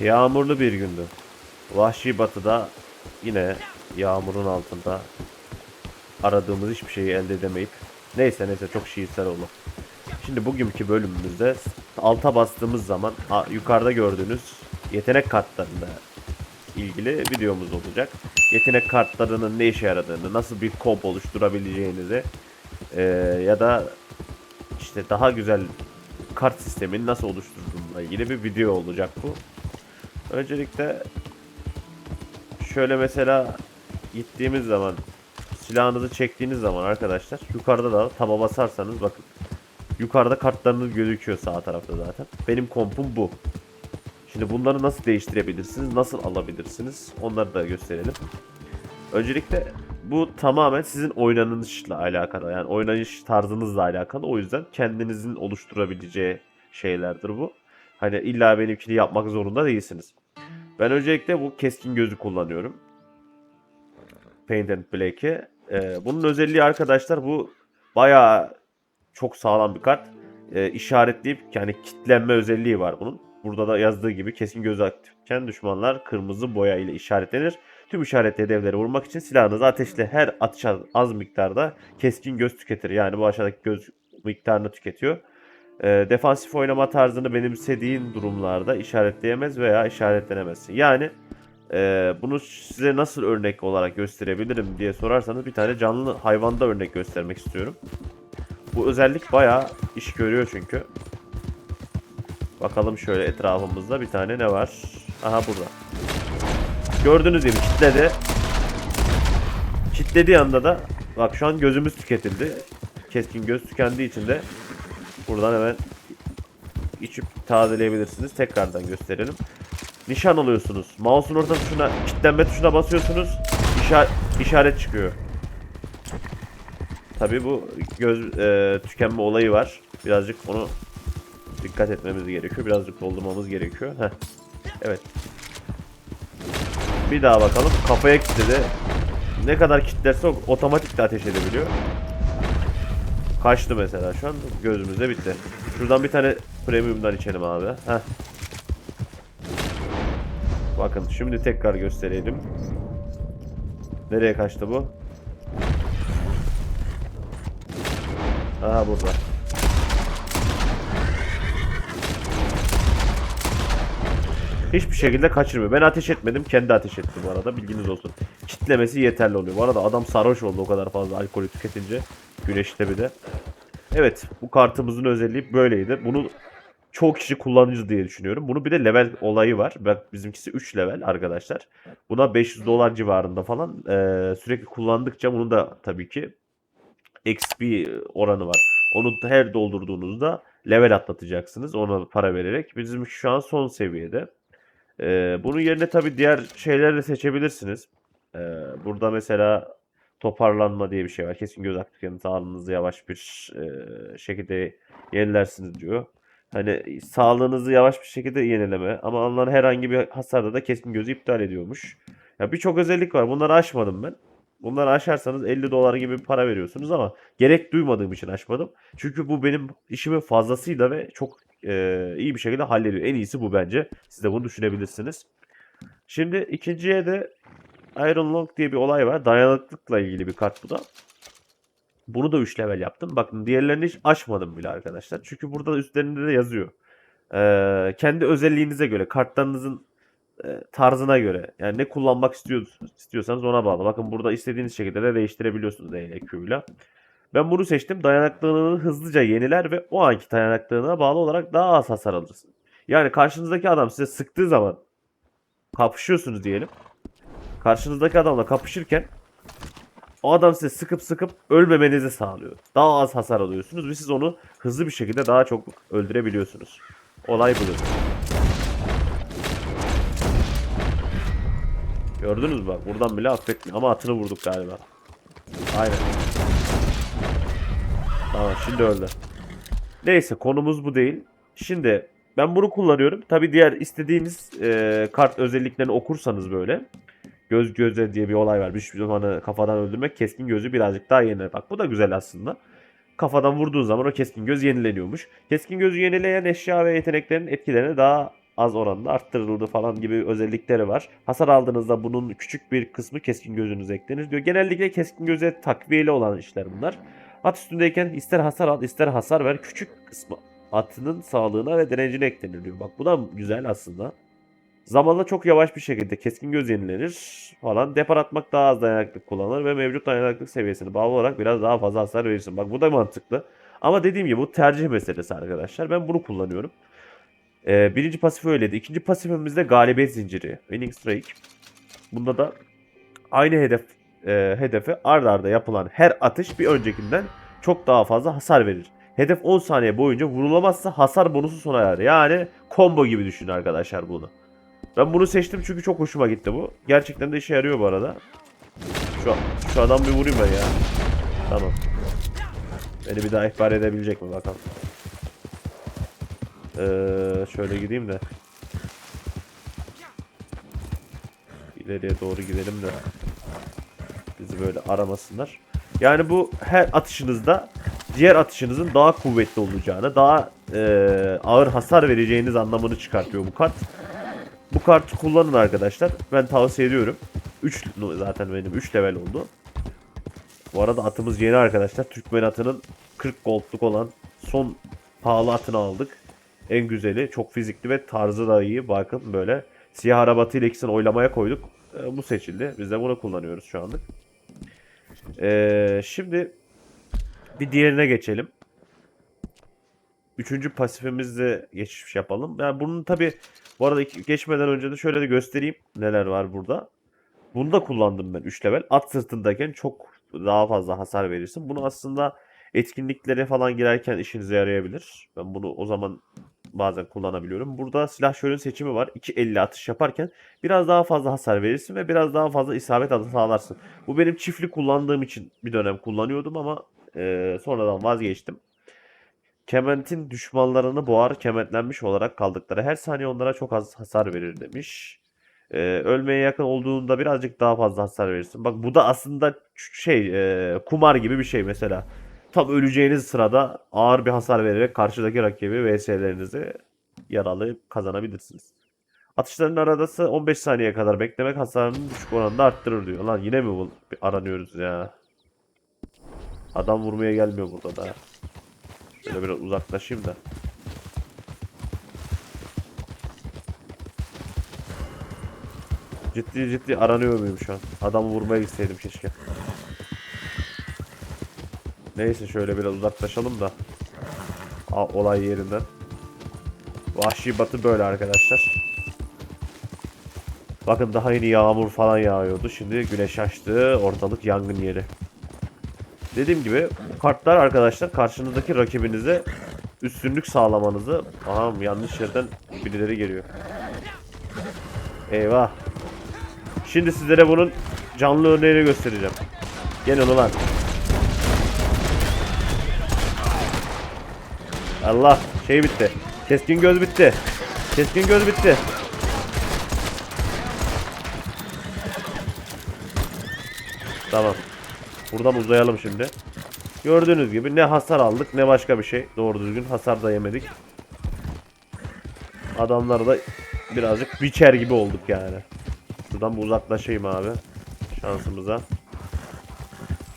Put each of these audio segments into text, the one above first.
Yağmurlu bir gündü. Vahşi batıda yine yağmurun altında aradığımız hiçbir şeyi elde edemeyip neyse neyse çok şiirsel oldu. Şimdi bugünkü bölümümüzde alta bastığımız zaman yukarıda gördüğünüz yetenek kartlarında ilgili videomuz olacak. Yetenek kartlarının ne işe yaradığını, nasıl bir komp oluşturabileceğinizi eee, ya da işte daha güzel kart sistemini nasıl oluşturduğumla ilgili bir video olacak bu. Öncelikle şöyle mesela gittiğimiz zaman silahınızı çektiğiniz zaman arkadaşlar yukarıda da taba basarsanız bakın yukarıda kartlarınız gözüküyor sağ tarafta zaten. Benim kompum bu. Şimdi bunları nasıl değiştirebilirsiniz, nasıl alabilirsiniz onları da gösterelim. Öncelikle bu tamamen sizin oynanışla alakalı yani oynanış tarzınızla alakalı o yüzden kendinizin oluşturabileceği şeylerdir bu. Hani illa benimkini yapmak zorunda değilsiniz. Ben öncelikle bu keskin gözü kullanıyorum. Paint and Black'i. Ee, bunun özelliği arkadaşlar bu bayağı çok sağlam bir kart. Ee, işaretleyip yani kitlenme özelliği var bunun. Burada da yazdığı gibi keskin göz aktifken düşmanlar kırmızı boya ile işaretlenir. Tüm işaretli hedefleri vurmak için silahınızı ateşle her atış az, miktarda keskin göz tüketir. Yani bu aşağıdaki göz miktarını tüketiyor. Ee, defansif oynama tarzını benimsediğin durumlarda işaretleyemez veya işaretlenemezsin. Yani e, bunu size nasıl örnek olarak gösterebilirim diye sorarsanız bir tane canlı hayvanda örnek göstermek istiyorum. Bu özellik bayağı iş görüyor çünkü. Bakalım şöyle etrafımızda bir tane ne var? Aha burada. Gördüğünüz gibi kitledi. Kitlediği anda da bak şu an gözümüz tüketildi. Keskin göz tükendiği için de buradan hemen içip tazeleyebilirsiniz. Tekrardan gösterelim. Nişan alıyorsunuz. Mouse'un orta tuşuna, kitlenme tuşuna basıyorsunuz. İşa- işaret çıkıyor. Tabi bu göz e, tükenme olayı var. Birazcık onu dikkat etmemiz gerekiyor. Birazcık doldurmamız gerekiyor. Heh. Evet. Bir daha bakalım. Kafaya kilitledi. Ne kadar kilitlerse otomatik de ateş edebiliyor. Kaçtı mesela şu an. Gözümüzde bitti. Şuradan bir tane premium'dan içelim abi. Heh. Bakın şimdi tekrar gösterelim. Nereye kaçtı bu? Aha burada. Hiçbir şekilde kaçırmıyor. Ben ateş etmedim. Kendi ateş etti bu arada. Bilginiz olsun. Kitlemesi yeterli oluyor. Bu arada adam sarhoş oldu o kadar fazla alkolü tüketince. Güneşte bir de. Evet. Bu kartımızın özelliği böyleydi. Bunu çoğu kişi kullanıcı diye düşünüyorum. Bunu bir de level olayı var. Bak bizimkisi 3 level arkadaşlar. Buna 500 dolar civarında falan eee, sürekli kullandıkça bunun da tabii ki XP oranı var. Onu her doldurduğunuzda level atlatacaksınız ona para vererek. Bizim şu an son seviyede. Eee, bunun yerine tabii diğer şeyleri de seçebilirsiniz. Eee, burada mesela toparlanma diye bir şey var. Kesin göz aktifkanı sağlığınızı yavaş bir eee, şekilde yenilersiniz diyor. Hani sağlığınızı yavaş bir şekilde yenileme ama alınan herhangi bir hasarda da keskin gözü iptal ediyormuş. Ya birçok özellik var. Bunları aşmadım ben. Bunları aşarsanız 50 dolar gibi bir para veriyorsunuz ama gerek duymadığım için aşmadım. Çünkü bu benim işimin fazlasıyla ve çok e, iyi bir şekilde hallediyor. En iyisi bu bence. Siz de bunu düşünebilirsiniz. Şimdi ikinciye de Iron Lung diye bir olay var. Dayanıklılıkla ilgili bir kart bu da. Bunu da 3 level yaptım. Bakın diğerlerini hiç açmadım bile arkadaşlar. Çünkü burada üstlerinde de yazıyor. Ee, kendi özelliğinize göre, kartlarınızın e, tarzına göre. Yani ne kullanmak istiyorsanız ona bağlı. Bakın burada istediğiniz şekilde de değiştirebiliyorsunuz D ile Q ile. Ben bunu seçtim. Dayanıklılığını hızlıca yeniler ve o anki dayanıklılığına bağlı olarak daha az hasar alırsın. Yani karşınızdaki adam size sıktığı zaman kapışıyorsunuz diyelim. Karşınızdaki adamla kapışırken o adam size sıkıp sıkıp ölmemenizi sağlıyor. Daha az hasar alıyorsunuz ve siz onu hızlı bir şekilde daha çok öldürebiliyorsunuz. Olay budur. Gördünüz mü bak buradan bile affetmiyor ama atını vurduk galiba. Aynen. Tamam şimdi öldü. Neyse konumuz bu değil. Şimdi ben bunu kullanıyorum. Tabi diğer istediğiniz e, kart özelliklerini okursanız böyle göz göze diye bir olay var. Bir düşmanı kafadan öldürmek keskin gözü birazcık daha yeniler. Bak bu da güzel aslında. Kafadan vurduğun zaman o keskin göz yenileniyormuş. Keskin gözü yenileyen eşya ve yeteneklerin etkilerini daha az oranda arttırıldı falan gibi özellikleri var. Hasar aldığınızda bunun küçük bir kısmı keskin gözünüze eklenir diyor. Genellikle keskin göze takviyeli olan işler bunlar. At üstündeyken ister hasar al ister hasar ver küçük kısmı atının sağlığına ve direncine eklenir diyor. Bak bu da güzel aslında. Zamanla çok yavaş bir şekilde keskin göz yenilenir falan. Depar atmak daha az dayanıklık kullanılır ve mevcut dayanıklık seviyesine bağlı olarak biraz daha fazla hasar verirsin. Bak bu da mantıklı. Ama dediğim gibi bu tercih meselesi arkadaşlar. Ben bunu kullanıyorum. Ee, birinci pasif öyleydi. İkinci pasifimizde galibiyet zinciri. Winning Streak. Bunda da aynı hedef e, hedefe ard arda yapılan her atış bir öncekinden çok daha fazla hasar verir. Hedef 10 saniye boyunca vurulamazsa hasar bonusu sona erer. Yani combo gibi düşünün arkadaşlar bunu. Ben bunu seçtim çünkü çok hoşuma gitti bu. Gerçekten de işe yarıyor bu arada. Şu, şu adam bir vurayım ben ya. Tamam. Beni bir daha ihbar edebilecek mi bakalım. Ee, şöyle gideyim de. İleriye doğru gidelim de. Bizi böyle aramasınlar. Yani bu her atışınızda diğer atışınızın daha kuvvetli olacağını, daha e, ağır hasar vereceğiniz anlamını çıkartıyor bu kart. Bu kartı kullanın arkadaşlar. Ben tavsiye ediyorum. 3 zaten benim 3 level oldu. Bu arada atımız yeni arkadaşlar. Türkmen atının 40 goldluk olan son pahalı atını aldık. En güzeli, çok fizikli ve tarzı da iyi. Bakın böyle siyah arabatı ile ikisini oylamaya koyduk. Ee, bu seçildi. Biz de bunu kullanıyoruz şu anlık. Ee, şimdi bir diğerine geçelim. Üçüncü pasifimizde geçiş yapalım. Yani bunun tabi bu arada geçmeden önce de şöyle de göstereyim neler var burada. Bunu da kullandım ben 3 level. At sırtındayken çok daha fazla hasar verirsin. Bunu aslında etkinliklere falan girerken işinize yarayabilir. Ben bunu o zaman bazen kullanabiliyorum. Burada silah şölün seçimi var. 2.50 atış yaparken biraz daha fazla hasar verirsin ve biraz daha fazla isabet adı sağlarsın. Bu benim çiftli kullandığım için bir dönem kullanıyordum ama e, sonradan vazgeçtim. Kementin düşmanlarını boğar, kemetlenmiş olarak kaldıkları her saniye onlara çok az hasar verir demiş. Ee, ölmeye yakın olduğunda birazcık daha fazla hasar verirsin. Bak bu da aslında şey e, kumar gibi bir şey mesela. Tam öleceğiniz sırada ağır bir hasar vererek karşıdaki rakibi VS'lerinizi yaralayıp kazanabilirsiniz. Atışların aradası 15 saniye kadar beklemek hasarını düşük oranda arttırır diyor. Lan yine mi bu aranıyoruz ya? Adam vurmaya gelmiyor burada da. Şöyle biraz uzaklaşayım da. Ciddi ciddi aranıyor muyum şu an? Adamı vurmaya gitseydim keşke. Neyse şöyle biraz uzaklaşalım da. A- olay yerinden. Vahşi batı böyle arkadaşlar. Bakın daha yeni yağmur falan yağıyordu. Şimdi güneş açtı. Ortalık yangın yeri. Dediğim gibi kartlar arkadaşlar karşınızdaki rakibinize üstünlük sağlamanızı... Aha yanlış yerden birileri geliyor. Eyvah. Şimdi sizlere bunun canlı örneğini göstereceğim. Gelin ulan. Allah şey bitti. Keskin göz bitti. Keskin göz bitti. Tamam. Buradan uzayalım şimdi. Gördüğünüz gibi ne hasar aldık ne başka bir şey. Doğru düzgün hasar da yemedik. Adamları da birazcık biçer gibi olduk yani. Şuradan bir uzaklaşayım abi. Şansımıza.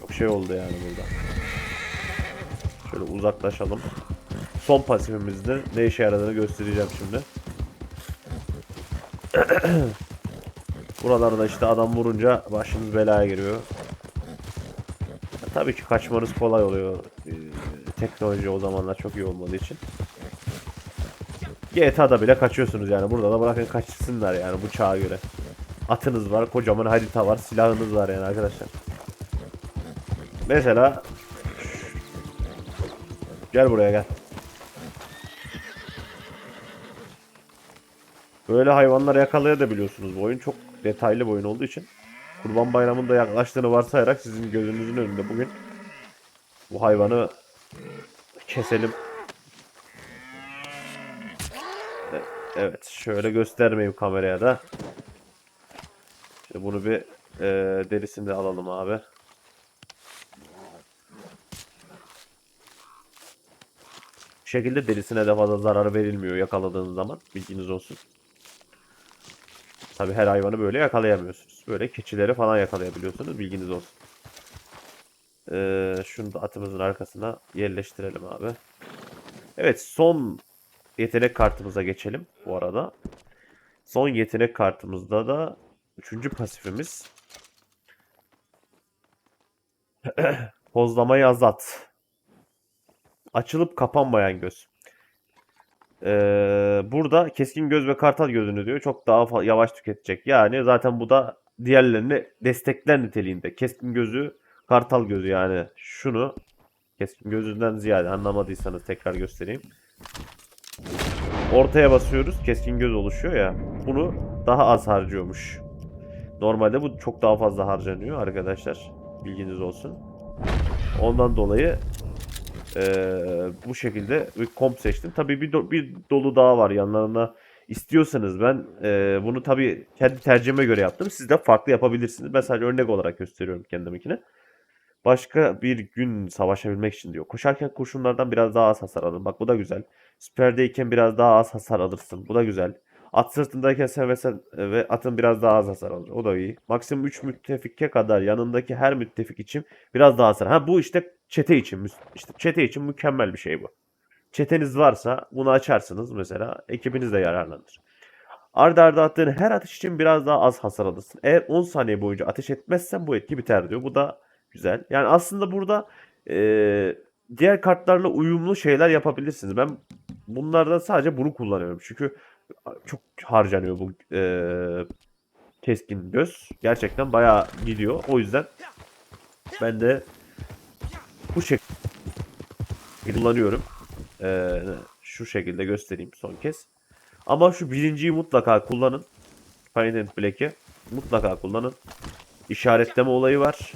Çok şey oldu yani burada. Şöyle uzaklaşalım. Son pasifimizde ne işe yaradığını göstereceğim şimdi. Buralarda işte adam vurunca başınız belaya giriyor. Tabii ki kaçmanız kolay oluyor. Ee, teknoloji o zamanlar çok iyi olmadığı için. GTA'da bile kaçıyorsunuz yani. Burada da bırakın kaçsınlar yani bu çağa göre. Atınız var, kocaman harita var, silahınız var yani arkadaşlar. Mesela Gel buraya gel. Böyle hayvanlar yakalayabiliyorsunuz. Bu oyun çok detaylı bir oyun olduğu için. Kurban Bayramı'nda yaklaştığını varsayarak sizin gözünüzün önünde bugün bu hayvanı keselim. E- Evet, şöyle göstermeyeyim kameraya da. Şimdi bunu bir e, derisini de alalım abi. Bu şekilde derisine de fazla zarar verilmiyor yakaladığınız zaman. Bilginiz olsun. Tabi her hayvanı böyle yakalayamıyorsunuz. Böyle keçileri falan yakalayabiliyorsunuz. Bilginiz olsun. Ee, şunu da atımızın arkasına yerleştirelim abi. Evet son yetenek kartımıza geçelim bu arada. Son yetenek kartımızda da üçüncü pasifimiz. Pozlamayı azalt. Açılıp kapanmayan göz. Ee, burada keskin göz ve kartal gözünü diyor çok daha yavaş tüketecek. Yani zaten bu da diğerlerini destekler niteliğinde. Keskin gözü, kartal gözü yani şunu keskin gözünden ziyade anlamadıysanız tekrar göstereyim. Ortaya basıyoruz. Keskin göz oluşuyor ya. Bunu daha az harcıyormuş. Normalde bu çok daha fazla harcanıyor arkadaşlar. Bilginiz olsun. Ondan dolayı eee, bu şekilde bir komp seçtim. Tabii bir, do- bir dolu daha var yanlarına. İstiyorsanız ben eee, bunu tabii kendi tercihime göre yaptım. Siz de farklı yapabilirsiniz. Ben sadece örnek olarak gösteriyorum kendiminkine. Başka bir gün savaşabilmek için diyor. Koşarken kurşunlardan biraz daha az hasar alın. Bak bu da güzel. Süperdeyken biraz daha az hasar alırsın. Bu da güzel. At sırtındayken sen ve, sen ve atın biraz daha az hasar alır. O da iyi. Maksimum 3 müttefike kadar yanındaki her müttefik için biraz daha hasar. Ha bu işte çete için. işte çete için mükemmel bir şey bu. Çeteniz varsa bunu açarsınız mesela. Ekibiniz de yararlanır. Arda arda attığın her atış için biraz daha az hasar alırsın. Eğer 10 saniye boyunca ateş etmezsen bu etki biter diyor. Bu da güzel. Yani aslında burada eee, diğer kartlarla uyumlu şeyler yapabilirsiniz. Ben bunlardan sadece bunu kullanıyorum. Çünkü çok harcanıyor bu eee, keskin göz. Gerçekten bayağı gidiyor. O yüzden ben de bu şekilde kullanıyorum. Eee, şu şekilde göstereyim son kez. Ama şu birinciyi mutlaka kullanın. Finite Black'i mutlaka kullanın. İşaretleme olayı var.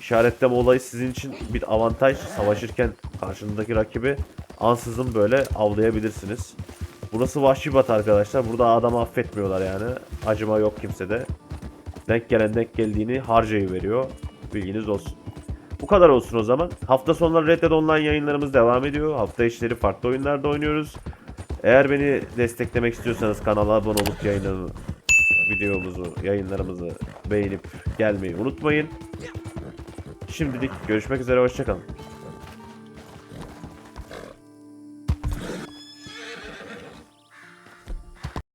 İşaretleme olayı sizin için bir avantaj. Savaşırken karşınızdaki rakibi ansızın böyle avlayabilirsiniz. Burası vahşi bat arkadaşlar. Burada adamı affetmiyorlar yani. Acıma yok kimsede. Denk gelen denk geldiğini harcayı veriyor. Bilginiz olsun. Bu kadar olsun o zaman. Hafta sonları Red Dead Online yayınlarımız devam ediyor. Hafta içleri farklı oyunlarda oynuyoruz. Eğer beni desteklemek istiyorsanız kanala abone olup yayınlarını, videomuzu, yayınlarımızı beğenip gelmeyi unutmayın. Şimdilik görüşmek üzere, hoşçakalın.